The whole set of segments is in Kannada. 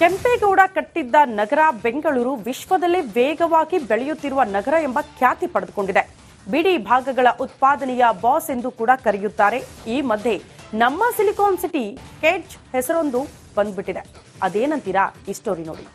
ಕೆಂಪೇಗೌಡ ಕಟ್ಟಿದ್ದ ನಗರ ಬೆಂಗಳೂರು ವಿಶ್ವದಲ್ಲೇ ವೇಗವಾಗಿ ಬೆಳೆಯುತ್ತಿರುವ ನಗರ ಎಂಬ ಖ್ಯಾತಿ ಪಡೆದುಕೊಂಡಿದೆ. ಬಿಡಿ ಭಾಗಗಳ ಉತ್ಪಾದನೆಯ ಬಾಸ್ ಎಂದು ಕೂಡ ಕರೆಯುತ್ತಾರೆ. ಈ ಮಧ್ಯೆ ನಮ್ಮ ಸಿಲಿಕಾನ್ ಸಿಟಿ ಕೆಡ್ಜ್ ಹೆಸರೊಂದು ಬಂದ್ಬಿಟ್ಟಿದೆ. ಅದೇನಂತೀರಾ? ಈ ಸ್ಟೋರಿ ನೋಡಿ.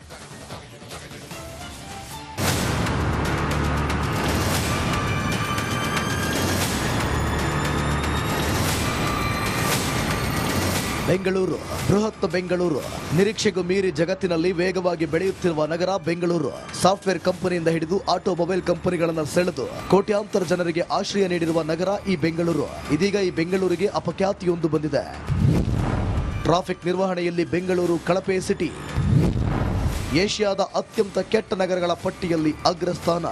ಬೆಂಗಳೂರು. ಬೃಹತ್ ಬೆಂಗಳೂರು. ನಿರೀಕ್ಷೆಗೂ ಮೀರಿ ಜಗತ್ತಿನಲ್ಲಿ ವೇಗವಾಗಿ ಬೆಳೆಯುತ್ತಿರುವ ನಗರ ಬೆಂಗಳೂರು. ಸಾಫ್ಟ್ವೇರ್ ಕಂಪನಿಯಿಂದ ಹಿಡಿದು ಆಟೋಮೊಬೈಲ್ ಕಂಪನಿಗಳನ್ನು ಸೆಳೆದು ಕೋಟ್ಯಾಂತರ ಜನರಿಗೆ ಆಶ್ರಯ ನೀಡಿರುವ ನಗರ ಈ ಬೆಂಗಳೂರು. ಇದೀಗ ಈ ಬೆಂಗಳೂರಿಗೆ ಅಪಖ್ಯಾತಿಯೊಂದು ಬಂದಿದೆ. ಟ್ರಾಫಿಕ್ ನಿರ್ವಹಣೆಯಲ್ಲಿ ಬೆಂಗಳೂರು ಕಳಪೆ ಸಿಟಿ. ಏಷ್ಯಾದ ಅತ್ಯಂತ ಕೆಟ್ಟ ನಗರಗಳ ಪಟ್ಟಿಯಲ್ಲಿ ಅಗ್ರಸ್ಥಾನ.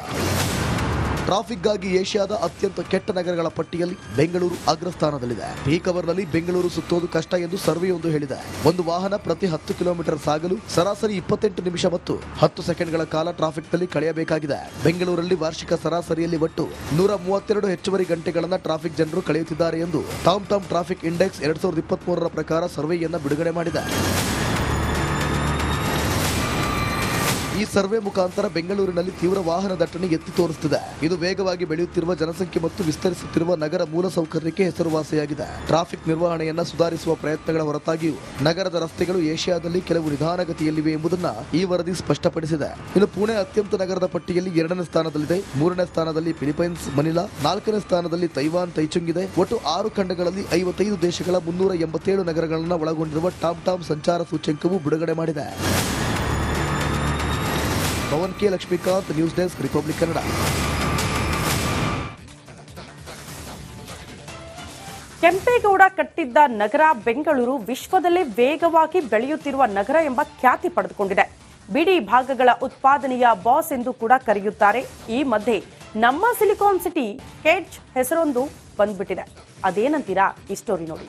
ಟ್ರಾಫಿಕ್ಗಾಗಿ ಏಷ್ಯಾದ ಅತ್ಯಂತ ಕೆಟ್ಟ ನಗರಗಳ ಪಟ್ಟಿಯಲ್ಲಿ ಬೆಂಗಳೂರು ಅಗ್ರಸ್ಥಾನದಲ್ಲಿದೆ. ಪೀಕ್ ಅವರ್ನಲ್ಲಿ ಬೆಂಗಳೂರು ಸುತ್ತೋದು ಕಷ್ಟ ಎಂದು ಸರ್ವೆಯೊಂದು ಹೇಳಿದೆ. ಒಂದು ವಾಹನ ಪ್ರತಿ ಹತ್ತು ಕಿಲೋಮೀಟರ್ ಸಾಗಲು ಸರಾಸರಿ ಇಪ್ಪತ್ತೆಂಟು ನಿಮಿಷ ಮತ್ತು ಹತ್ತು ಸೆಕೆಂಡ್ಗಳ ಕಾಲ ಟ್ರಾಫಿಕ್ನಲ್ಲಿ ಕಳೆಯಬೇಕಾಗಿದೆ. ಬೆಂಗಳೂರಲ್ಲಿ ವಾರ್ಷಿಕ ಸರಾಸರಿಯಲ್ಲಿ ಒಟ್ಟು ನೂರ ಮೂವತ್ತೆರಡು ಹೆಚ್ಚುವರಿ ಗಂಟೆಗಳನ್ನು ಟ್ರಾಫಿಕ್ ಜನರು ಕಳೆಯುತ್ತಿದ್ದಾರೆ ಎಂದು ಟಾಮ್ ಟಾಮ್ ಟ್ರಾಫಿಕ್ ಇಂಡೆಕ್ಸ್ ಎರಡ್ ಸಾವಿರದ ಇಪ್ಪತ್ತ್ ಮೂರರ ಪ್ರಕಾರ ಸರ್ವೆಯನ್ನು ಬಿಡುಗಡೆ ಮಾಡಿದೆ. ಈ ಸರ್ವೆ ಮುಖಾಂತರ ಬೆಂಗಳೂರಿನಲ್ಲಿ ತೀವ್ರ ವಾಹನ ದಟ್ಟಣೆ ಎತ್ತಿ ತೋರಿಸುತ್ತಿದೆ ಇದು ವೇಗವಾಗಿ ಬೆಳೆಯುತ್ತಿರುವ ಜನಸಂಖ್ಯೆ ಮತ್ತು ವಿಸ್ತರಿಸುತ್ತಿರುವ ನಗರ ಮೂಲಸೌಕರ್ಯಕ್ಕೆ ಹೆಸರುವಾಸಿಯಾಗಿದೆ. ಟ್ರಾಫಿಕ್ ನಿರ್ವಹಣೆಯನ್ನ ಸುಧಾರಿಸುವ ಪ್ರಯತ್ನಗಳ ಹೊರತಾಗಿಯೂ ನಗರದ ರಸ್ತೆಗಳು ಏಷ್ಯಾದಲ್ಲಿ ಕೆಲವು ನಿಧಾನಗತಿಯಲ್ಲಿವೆ ಎಂಬುದನ್ನ ಈ ವರದಿ ಸ್ಪಷ್ಟಪಡಿಸಿದೆ. ಇನ್ನು ಪುಣೆ ಅತ್ಯಂತ ನಗರದ ಪಟ್ಟಿಯಲ್ಲಿ ಎರಡನೇ ಸ್ಥಾನದಲ್ಲಿದೆ. ಮೂರನೇ ಸ್ಥಾನದಲ್ಲಿ ಫಿಲಿಪೈನ್ಸ್, ಮನಿಲಾ, ನಾಲ್ಕನೇ ಸ್ಥಾನದಲ್ಲಿ ತೈವಾನ್ ತೈಚುಂಗ್ ಇದೆ ಒಟ್ಟು ಆರು ಖಂಡಗಳಲ್ಲಿ ಐವತ್ತೈದು ದೇಶಗಳ ಮುನ್ನೂರ ಎಂಬತ್ತೇಳು ನಗರಗಳನ್ನು ಒಳಗೊಂಡಿರುವ ಟಾಮ್ ಟಾಮ್ ಸಂಚಾರ ಸೂಚ್ಯಂಕವು ಬಿಡುಗಡೆ ಮಾಡಿದೆ. Pavan K Lakshmikanth, news desk, Republic Kannada. Kempegowda ಕಟ್ಟಿದ್ದ ನಗರ ಬೆಂಗಳೂರು ವಿಶ್ವದಲ್ಲೇ ವೇಗವಾಗಿ ಬೆಳೆಯುತ್ತಿರುವ ನಗರ ಎಂಬ ಖ್ಯಾತಿ ಪಡೆದುಕೊಂಡಿದೆ. ಬಿಡಿ ಭಾಗಗಳ ಉತ್ಪಾದನೆಯ ಬಾಸ್ ಎಂದು ಕೂಡ ಕರೆಯುತ್ತಾರೆ. ಈ ಮಧ್ಯೆ ನಮ್ಮ ಸಿಲಿಕಾನ್ ಸಿಟಿ ಹೆಡ್ಜ್ ಹೆಸರೊಂದು ಬಂದ್ಬಿಟ್ಟಿದೆ. ಅದೇನಂತೀರಾ? ಈ ಸ್ಟೋರಿ ನೋಡಿ.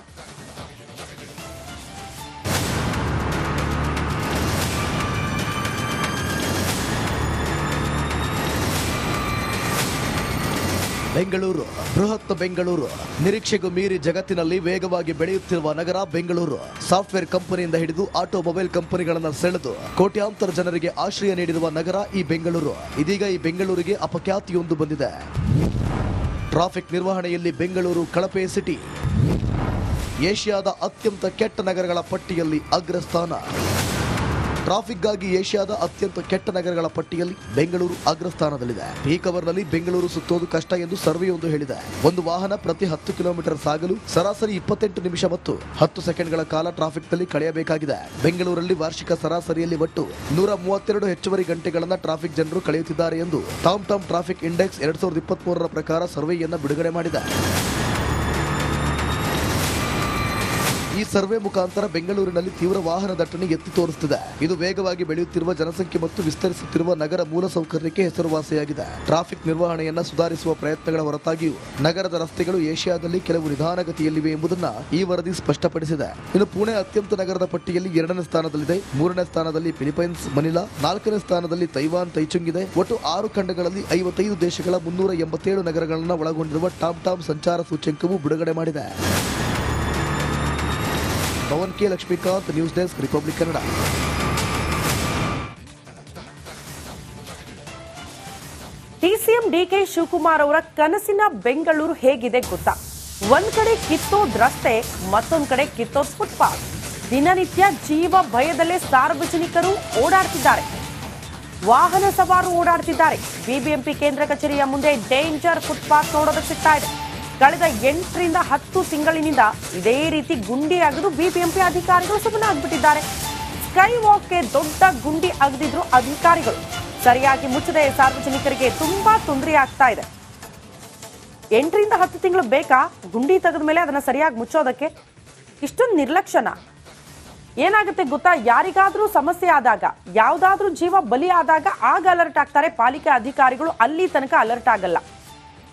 ಬೆಂಗಳೂರು. ಬೃಹತ್ ಬೆಂಗಳೂರು. ನಿರೀಕ್ಷೆಗೂ ಮೀರಿ ಜಗತ್ತಿನಲ್ಲಿ ವೇಗವಾಗಿ ಬೆಳೆಯುತ್ತಿರುವ ನಗರ ಬೆಂಗಳೂರು. ಸಾಫ್ಟ್ವೇರ್ ಕಂಪನಿಯಿಂದ ಹಿಡಿದು ಆಟೋಮೊಬೈಲ್ ಕಂಪನಿಗಳನ್ನು ಸೆಳೆದು ಕೋಟ್ಯಾಂತರ ಜನರಿಗೆ ಆಶ್ರಯ ನೀಡಿರುವ ನಗರ ಈ ಬೆಂಗಳೂರು. ಇದೀಗ ಈ ಬೆಂಗಳೂರಿಗೆ ಅಪಖ್ಯಾತಿಯೊಂದು ಬಂದಿದೆ. ಟ್ರಾಫಿಕ್ ನಿರ್ವಹಣೆಯಲ್ಲಿ ಬೆಂಗಳೂರು ಕಳಪೆ ಸಿಟಿ. ಏಷ್ಯಾದ ಅತ್ಯಂತ ಕೆಟ್ಟ ನಗರಗಳ ಪಟ್ಟಿಯಲ್ಲಿ ಅಗ್ರಸ್ಥಾನ. ಟ್ರಾಫಿಕ್ಗಾಗಿ ಏಷ್ಯಾದ ಅತ್ಯಂತ ಕೆಟ್ಟ ನಗರಗಳ ಪಟ್ಟಿಯಲ್ಲಿ ಬೆಂಗಳೂರು ಅಗ್ರಸ್ಥಾನದಲ್ಲಿದೆ. ಪೀಕ್ ಅವರ್ನಲ್ಲಿ ಬೆಂಗಳೂರು ಸುತ್ತೋದು ಕಷ್ಟ ಎಂದು ಸರ್ವೆಯೊಂದು ಹೇಳಿದೆ. ಒಂದು ವಾಹನ ಪ್ರತಿ ಹತ್ತು ಕಿಲೋಮೀಟರ್ ಸಾಗಲು ಸರಾಸರಿ ಇಪ್ಪತ್ತೆಂಟು ನಿಮಿಷ ಮತ್ತು ಹತ್ತು ಸೆಕೆಂಡ್ಗಳ ಕಾಲ ಟ್ರಾಫಿಕ್ನಲ್ಲಿ ಕಳೆಯಬೇಕಾಗಿದೆ. ಬೆಂಗಳೂರಲ್ಲಿ ವಾರ್ಷಿಕ ಸರಾಸರಿಯಲ್ಲಿ ಒಟ್ಟು ನೂರ ಮೂವತ್ತೆರಡು ಹೆಚ್ಚುವರಿ ಗಂಟೆಗಳನ್ನು ಟ್ರಾಫಿಕ್ ಜನರು ಕಳೆಯುತ್ತಿದ್ದಾರೆ ಎಂದು ಟಾಮ್ ಟಾಮ್ ಟ್ರಾಫಿಕ್ ಇಂಡೆಕ್ಸ್ ಎರಡ್ ಸಾವಿರದ ಇಪ್ಪತ್ತ್ ಪ್ರಕಾರ ಸರ್ವೆಯನ್ನು ಬಿಡುಗಡೆ ಮಾಡಿದೆ. ಈ ಸರ್ವೆ ಮುಖಾಂತರ ಬೆಂಗಳೂರಿನಲ್ಲಿ ತೀವ್ರ ವಾಹನ ದಟ್ಟಣೆ ಎತ್ತಿ ತೋರಿಸುತ್ತಿದೆ. ಇದು ವೇಗವಾಗಿ ಬೆಳೆಯುತ್ತಿರುವ ಜನಸಂಖ್ಯೆ ಮತ್ತು ವಿಸ್ತರಿಸುತ್ತಿರುವ ನಗರ ಮೂಲಸೌಕರ್ಯಕ್ಕೆ ಹೆಸರುವಾಸಿಯಾಗಿದೆ. ಟ್ರಾಫಿಕ್ ನಿರ್ವಹಣೆಯನ್ನು ಸುಧಾರಿಸುವ ಪ್ರಯತ್ನಗಳ ಹೊರತಾಗಿಯೂ ನಗರದ ರಸ್ತೆಗಳು ಏಷ್ಯಾದಲ್ಲಿ ಕೆಲವು ನಿಧಾನಗತಿಯಲ್ಲಿವೆ ಎಂಬುದನ್ನು ಈ ವರದಿ ಸ್ಪಷ್ಟಪಡಿಸಿದೆ. ಇನ್ನು ಪುಣೆ ಅತ್ಯಂತ ನಗರದ ಪಟ್ಟಿಯಲ್ಲಿ ಎರಡನೇ ಸ್ಥಾನದಲ್ಲಿದೆ. ಮೂರನೇ ಸ್ಥಾನದಲ್ಲಿ ಫಿಲಿಪೈನ್ಸ್, ಮನಿಲಾ, ನಾಲ್ಕನೇ ಸ್ಥಾನದಲ್ಲಿ ತೈವಾನ್ ತೈಚುಂಗ್ ಇದೆ ಒಟ್ಟು ಆರು ಖಂಡಗಳಲ್ಲಿ ಐವತ್ತೈದು ದೇಶಗಳ ಮುನ್ನೂರ ಎಂಬತ್ತೇಳು ನಗರಗಳನ್ನು ಒಳಗೊಂಡಿರುವ ಟಾಮ್ ಟಾಮ್ ಸಂಚಾರ ಸೂಚ್ಯಂಕವು ಬಿಡುಗಡೆ ಮಾಡಿದೆ. Pavan K Lakshmikanth, news desk, Republic Kannada. DCM D K Shivakumar ಅವರ ಕನಸಿನ ಬೆಂಗಳೂರು ಹೇಗಿದೆ ಗೊತ್ತಾ? ಒಂದ್ ಕಡೆ ಕಿತ್ತೋದ್ ರಸ್ತೆ, ಮತ್ತೊಂದ್ ಕಡೆ ಕಿತ್ತೋದ್ ಫುಟ್ಪಾತ್ ದಿನನಿತ್ಯ ಜೀವ ಭಯದಲ್ಲೇ ಸಾರ್ವಜನಿಕರು ಓಡಾಡ್ತಿದ್ದಾರೆ. ವಾಹನ ಸವಾರು ಓಡಾಡ್ತಿದ್ದಾರೆ. ಬಿಬಿಎಂಪಿ ಕೇಂದ್ರ ಕಚೇರಿಯ ಮುಂದೆ ಡೇಂಜರ್ ಫುಟ್ಪಾತ್ ನೋಡೋದಕ್ಕೆ ಸಿಗ್ತಾ ಇದೆ. ಕಳೆದ ಎಂಟರಿಂದ ಹತ್ತು ತಿಂಗಳಿನಿಂದ ಇದೇ ರೀತಿ ಗುಂಡಿ ಅಗೆದು ಬಿಬಿಎಂಪಿ ಅಧಿಕಾರಿಗಳು ಸುಮ್ಮನಾಗ್ಬಿಟ್ಟಿದ್ದಾರೆ. ಸ್ಕೈ ವಾಕ್ಗೆ ದೊಡ್ಡ ಗುಂಡಿ ಅಗೆದಿದ್ರು ಅಧಿಕಾರಿಗಳು. ಸರಿಯಾಗಿ ಮುಚ್ಚದೆ ಸಾರ್ವಜನಿಕರಿಗೆ ತುಂಬಾ ತೊಂದರೆ ಆಗ್ತಾ ಇದೆ. ಎಂಟರಿಂದ ಹತ್ತು ತಿಂಗಳು ಬೇಕಾ? ಗುಂಡಿ ತೆಗೆದ ಮೇಲೆ ಅದನ್ನ ಸರಿಯಾಗಿ ಮುಚ್ಚೋದಕ್ಕೆ? ಇಷ್ಟೊಂದು ನಿರ್ಲಕ್ಷ್ಯನ? ಏನಾಗುತ್ತೆ ಗೊತ್ತಾ? ಯಾರಿಗಾದ್ರೂ ಸಮಸ್ಯೆ ಆದಾಗ, ಯಾವ್ದಾದ್ರೂ ಜೀವ ಬಲಿ ಆದಾಗ ಆಗ ಅಲರ್ಟ್ ಆಗ್ತಾರೆ ಪಾಲಿಕೆ ಅಧಿಕಾರಿಗಳು. ಅಲ್ಲಿ ತನಕ ಅಲರ್ಟ್ ಆಗಲ್ಲ.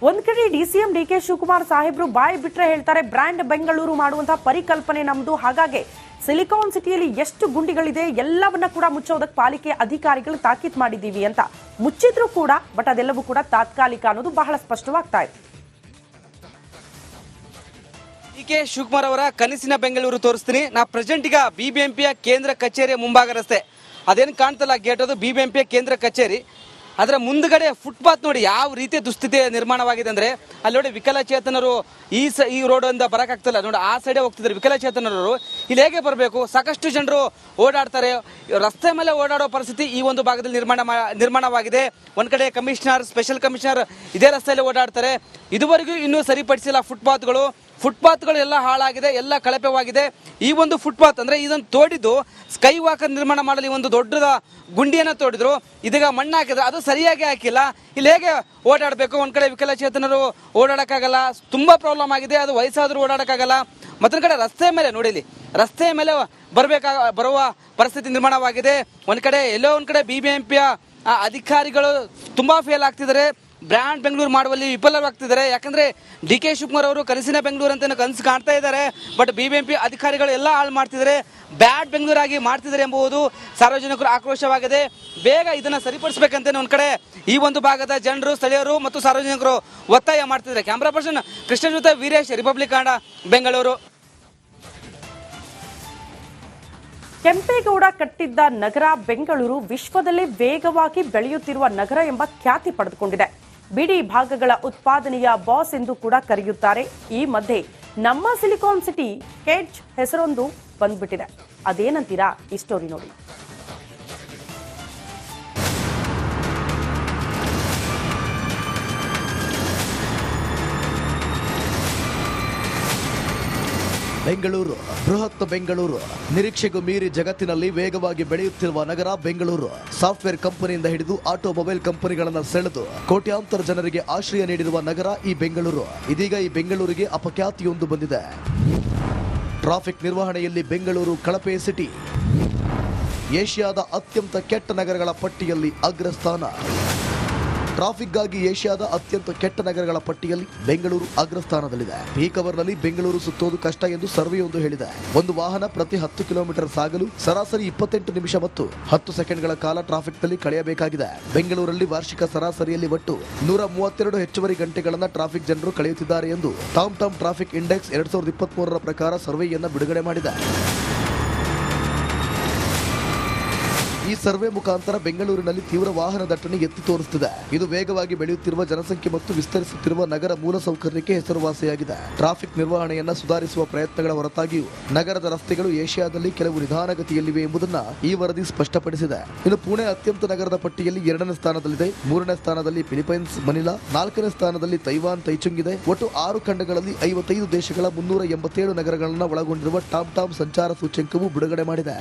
ಒಂದ್ ಕಡೆ D C M D K Shivakumar ಸಾಹೇಬ್ರು ಬಾಯಿ ಬಿಟ್ರೆ ಹೇಳ್ತಾರೆ, ಬ್ರ್ಯಾಂಡ್ ಬೆಂಗಳೂರು ಮಾಡುವಂತಹ ಪರಿಕಲ್ಪನೆ ನಮ್ದು. ಹಾಗಾಗಿ ಸಿಲಿಕಾನ್ ಸಿಟಿಯಲ್ಲಿ ಎಷ್ಟು ಗುಂಡಿಗಳಿದೆ, ಎಲ್ಲವನ್ನ ಕೂಡ ಮುಚ್ಚೋದಕ್ಕೆ ಪಾಲಿಕೆ ಅಧಿಕಾರಿಗಳು ತಾಕೀತ್ ಮಾಡಿದ್ದೀವಿ ಅಂತ ಮುಚ್ಚಿದ್ರು ಕೂಡ, ಬಟ್ ಅದೆಲ್ಲವೂ ಕೂಡ ತಾತ್ಕಾಲಿಕ ಅನ್ನೋದು ಬಹಳ ಸ್ಪಷ್ಟವಾಗ್ತಾ ಇದೆ. ಡಿ ಕೆ ಶಿವಕುಮಾರ್ ಅವರ ಕನಸಿನ ಬೆಂಗಳೂರು ತೋರಿಸ್ತೀನಿ. ನಾ ಪ್ರೆಸೆಂಟ್ ಈಗ ಬಿ ಬಿ ಎಂ ಪಿಯ ಕೇಂದ್ರ ಕಚೇರಿಯ ಮುಂಭಾಗ ರಸ್ತೆ. ಅದೇನು ಕಾಣ್ತಲ್ಲ ಗೇಟ್ ಅದು? ಬಿ ಬಿ ಎಂ ಪಿಯ ಕೇಂದ್ರ ಕಚೇರಿ. ಅದರ ಮುಂದ್ಗಡೆ ಫುಟ್ಪಾತ್ ನೋಡಿ ಯಾವ ರೀತಿಯ ದುಸ್ಥಿತಿ ನಿರ್ಮಾಣವಾಗಿದೆ ಅಂದ್ರೆ ಅಲ್ಲಿ ನೋಡಿ ವಿಕಲಚೇತನರು ಈ ಸ, ಈ ರೋಡಿಂದ ಬರೋಕ್ಕಾಗ್ತಿಲ್ಲ. ನೋಡಿ ಆ ಸೈಡೆ ಹೋಗ್ತಿದ್ದಾರೆ ವಿಕಲಚೇತನರು. ಇಲ್ಲಿ ಹೇಗೆ ಬರಬೇಕು? ಸಾಕಷ್ಟು ಜನರು ಓಡಾಡ್ತಾರೆ. ರಸ್ತೆ ಮೇಲೆ ಓಡಾಡೋ ಪರಿಸ್ಥಿತಿ ಈ ಒಂದು ಭಾಗದಲ್ಲಿ ನಿರ್ಮಾಣ ನಿರ್ಮಾಣವಾಗಿದೆ. ಒಂದ್ ಕಡೆ ಕಮಿಷನರ್ ಸ್ಪೆಷಲ್ ಕಮಿಷನರ್ ಇದೇ ರಸ್ತೆಯಲ್ಲಿ ಓಡಾಡ್ತಾರೆ. ಇದುವರೆಗೂ ಇನ್ನೂ ಸರಿಪಡಿಸಿಲ್ಲ ಫುಟ್ಪಾತ್ಗಳು ಫುಟ್ಪಾತ್ಗಳು ಎಲ್ಲ ಹಾಳಾಗಿದೆ, ಎಲ್ಲ ಕಳಪೆವಾಗಿದೆ. ಈ ಒಂದು ಫುಟ್ಪಾತ್ ಅಂದ್ರೆ ಇದನ್ನು ತೋಡಿದ್ದು ಸ್ಕೈ ವಾಕರ್ ನಿರ್ಮಾಣ ಮಾಡಲು ಒಂದು ದೊಡ್ಡದ ಗುಂಡಿಯನ್ನು ತೋಡಿದ್ರು. ಇದೀಗ ಮಣ್ಣು ಹಾಕಿದ್ರು ಅದು ಸರಿಯಾಗಿ ಹಾಕಿಲ್ಲ. ಇಲ್ಲಿ ಹೇಗೆ ಓಡಾಡಬೇಕು? ಒಂದು ಕಡೆ ವಿಕಲಚೇತನರು ಓಡಾಡೋಕ್ಕಾಗಲ್ಲ. ತುಂಬಾ ಪ್ರಾಬ್ಲಮ್ ಆಗಿದೆ. ಅದು ವಯಸ್ಸಾದರೂ ಓಡಾಡಕ್ಕಾಗಲ್ಲ. ಮತ್ತೊಂದು ಕಡೆ ರಸ್ತೆ ಮೇಲೆ ನೋಡಿಲಿ ರಸ್ತೆ ಮೇಲೆ ಬರಬೇಕಾಗ ಬರುವ ಪರಿಸ್ಥಿತಿ ನಿರ್ಮಾಣವಾಗಿದೆ. ಒಂದು ಕಡೆ ಎಲ್ಲೋ ಒಂದು ಕಡೆ ಬಿ ಬಿ ಎಂ ಪಿಯ ಅಧಿಕಾರಿಗಳು ತುಂಬಾ ಫೇಲ್ ಆಗ್ತಿದ್ದಾರೆ. ಬ್ರ್ಯಾಂಡ್ ಬೆಂಗಳೂರು ಮಾಡುವಲ್ಲಿ ವಿಫಲವಾಗ್ತಿದ್ದಾರೆ. ಯಾಕಂದ್ರೆ ಡಿ ಕೆ ಶಿವಕುಮಾರ್ ಅವರು ಕನಸಿನ ಬೆಂಗಳೂರು ಅಂತ ಕನಸು ಕಾಣ್ತಾ ಇದ್ದಾರೆ. But B B M P ಅಧಿಕಾರಿಗಳು ಎಲ್ಲ ಹಾಳು ಮಾಡ್ತಿದ್ದಾರೆ. ಬ್ಯಾಡ್ ಬೆಂಗಳೂರಾಗಿ ಮಾಡ್ತಿದ್ದಾರೆ ಎಂಬುದು ಸಾರ್ವಜನಿಕರು ಆಕ್ರೋಶವಾಗಿದೆ. ಬೇಗ ಇದನ್ನ ಸರಿಪಡಿಸಬೇಕಂತ ಒಂದು ಕಡೆ ಈ ಒಂದು ಭಾಗದ ಜನರು, ಸ್ಥಳೀಯರು ಮತ್ತು ಸಾರ್ವಜನಿಕರು ಒತ್ತಾಯ ಮಾಡ್ತಿದ್ದಾರೆ. ಕ್ಯಾಮ್ರಾ ಪರ್ಸನ್ ಕೃಷ್ಣ ಜೊತೆ ವೀರೇಶ್, ರಿಪಬ್ಲಿಕ್ ಕನ್ನಡ, ಬೆಂಗಳೂರು. ಕೆಂಪೇಗೌಡ ಕಟ್ಟಿದ್ದ ನಗರ ಬೆಂಗಳೂರು ವಿಶ್ವದಲ್ಲೇ ವೇಗವಾಗಿ ಬೆಳೆಯುತ್ತಿರುವ ನಗರ ಎಂಬ ಖ್ಯಾತಿ ಪಡೆದುಕೊಂಡಿದೆ. ಬಿಡಿ ಭಾಗಗಳ ಉತ್ಪಾದನೆಯ ಬಾಸ್ ಎಂದು ಕೂಡ ಕರೆಯುತ್ತಾರೆ. ಈ ಮಧ್ಯೆ ನಮ್ಮ ಸಿಲಿಕಾನ್ ಸಿಟಿ ಹೆಡ್ಜ್ ಹೆಸರೊಂದು ಬಂದ್ಬಿಟ್ಟಿದೆ. ಅದೇನಂತೀರಾ? ಈ ಸ್ಟೋರಿ ನೋಡಿ. ಬೆಂಗಳೂರು. ಬೃಹತ್ ಬೆಂಗಳೂರು. ನಿರೀಕ್ಷೆಗೂ ಮೀರಿ ಜಗತ್ತಿನಲ್ಲಿ ವೇಗವಾಗಿ ಬೆಳೆಯುತ್ತಿರುವ ನಗರ ಬೆಂಗಳೂರು. ಸಾಫ್ಟ್ವೇರ್ ಕಂಪನಿಯಿಂದ ಹಿಡಿದು ಆಟೋಮೊಬೈಲ್ ಕಂಪನಿಗಳನ್ನು ಸೆಳೆದು ಕೋಟ್ಯಾಂತರ ಜನರಿಗೆ ಆಶ್ರಯ ನೀಡಿರುವ ನಗರ ಈ ಬೆಂಗಳೂರು. ಇದೀಗ ಈ ಬೆಂಗಳೂರಿಗೆ ಅಪಖ್ಯಾತಿಯೊಂದು ಬಂದಿದೆ. ಟ್ರಾಫಿಕ್ ನಿರ್ವಹಣೆಯಲ್ಲಿ ಬೆಂಗಳೂರು ಕಳಪೆ ಸಿಟಿ. ಏಷ್ಯಾದ ಅತ್ಯಂತ ಕೆಟ್ಟ ನಗರಗಳ ಪಟ್ಟಿಯಲ್ಲಿ ಅಗ್ರಸ್ಥಾನ. ಟ್ರಾಫಿಕ್ಗಾಗಿ ಏಷ್ಯಾದ ಅತ್ಯಂತ ಕೆಟ್ಟ ನಗರಗಳ ಪಟ್ಟಿಯಲ್ಲಿ ಬೆಂಗಳೂರು ಅಗ್ರಸ್ಥಾನದಲ್ಲಿದೆ. ಪೀಕ್ ಅವರ್ನಲ್ಲಿ ಬೆಂಗಳೂರು ಸುತ್ತೋದು ಕಷ್ಟ ಎಂದು ಸರ್ವೆಯೊಂದು ಹೇಳಿದೆ. ಒಂದು ವಾಹನ ಪ್ರತಿ ಹತ್ತು ಕಿಲೋಮೀಟರ್ ಸಾಗಲು ಸರಾಸರಿ ಇಪ್ಪತ್ತೆಂಟು ನಿಮಿಷ ಮತ್ತು ಹತ್ತು ಸೆಕೆಂಡ್ಗಳ ಕಾಲ ಟ್ರಾಫಿಕ್ನಲ್ಲಿ ಕಳೆಯಬೇಕಾಗಿದೆ. ಬೆಂಗಳೂರಲ್ಲಿ ವಾರ್ಷಿಕ ಸರಾಸರಿಯಲ್ಲಿ ಒಟ್ಟು ನೂರ ಮೂವತ್ತೆರಡು ಹೆಚ್ಚುವರಿ ಗಂಟೆಗಳನ್ನ ಟ್ರಾಫಿಕ್ ಜನರು ಕಳೆಯುತ್ತಿದ್ದಾರೆ ಎಂದು ಟಾಮ್ ಟಾಮ್ ಟ್ರಾಫಿಕ್ ಇಂಡೆಕ್ಸ್ ಎರಡ್ ಸಾವಿರದ ಇಪ್ಪತ್ತ್ ಪ್ರಕಾರ ಸರ್ವೆಯನ್ನು ಬಿಡುಗಡೆ ಮಾಡಿದೆ. ಈ ಸರ್ವೆ ಮುಖಾಂತರ ಬೆಂಗಳೂರಿನಲ್ಲಿ ತೀವ್ರ ವಾಹನ ದಟ್ಟಣೆ ಎತ್ತಿ ತೋರಿಸುತ್ತಿದೆ ಇದು ವೇಗವಾಗಿ ಬೆಳೆಯುತ್ತಿರುವ ಜನಸಂಖ್ಯೆ ಮತ್ತು ವಿಸ್ತರಿಸುತ್ತಿರುವ ನಗರ ಮೂಲಸೌಕರ್ಯಕ್ಕೆ ಹೆಸರುವಾಸಿಯಾಗಿದೆ. ಟ್ರಾಫಿಕ್ ನಿರ್ವಹಣೆಯನ್ನ ಸುಧಾರಿಸುವ ಪ್ರಯತ್ನಗಳ ಹೊರತಾಗಿಯೂ ನಗರದ ರಸ್ತೆಗಳು ಏಷ್ಯಾದಲ್ಲಿ ಕೆಲವು ನಿಧಾನಗತಿಯಲ್ಲಿವೆ ಎಂಬುದನ್ನ ಈ ವರದಿ ಸ್ಪಷ್ಟಪಡಿಸಿದೆ. ಇನ್ನು ಪುಣೆ ಅತ್ಯಂತ ನಗರದ ಪಟ್ಟಿಯಲ್ಲಿ ಎರಡನೇ ಸ್ಥಾನದಲ್ಲಿದೆ. ಮೂರನೇ ಸ್ಥಾನದಲ್ಲಿ ಫಿಲಿಪೈನ್ಸ್, ಮನಿಲಾ, ನಾಲ್ಕನೇ ಸ್ಥಾನದಲ್ಲಿ ತೈವಾನ್ ತೈಚುಂಗ್ ಇದೆ ಒಟ್ಟು ಆರು ಖಂಡಗಳಲ್ಲಿ ಐವತ್ತೈದು ದೇಶಗಳ ಮುನ್ನೂರ ಎಂಬತ್ತೇಳು ನಗರಗಳನ್ನು ಒಳಗೊಂಡಿರುವ ಟಾಮ್ ಟಾಮ್ ಸಂಚಾರ ಸೂಚ್ಯಂಕವು ಬಿಡುಗಡೆ ಮಾಡಿದೆ.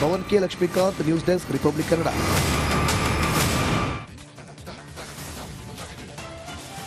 Pavan K Lakshmikanth news desk Republic Kannada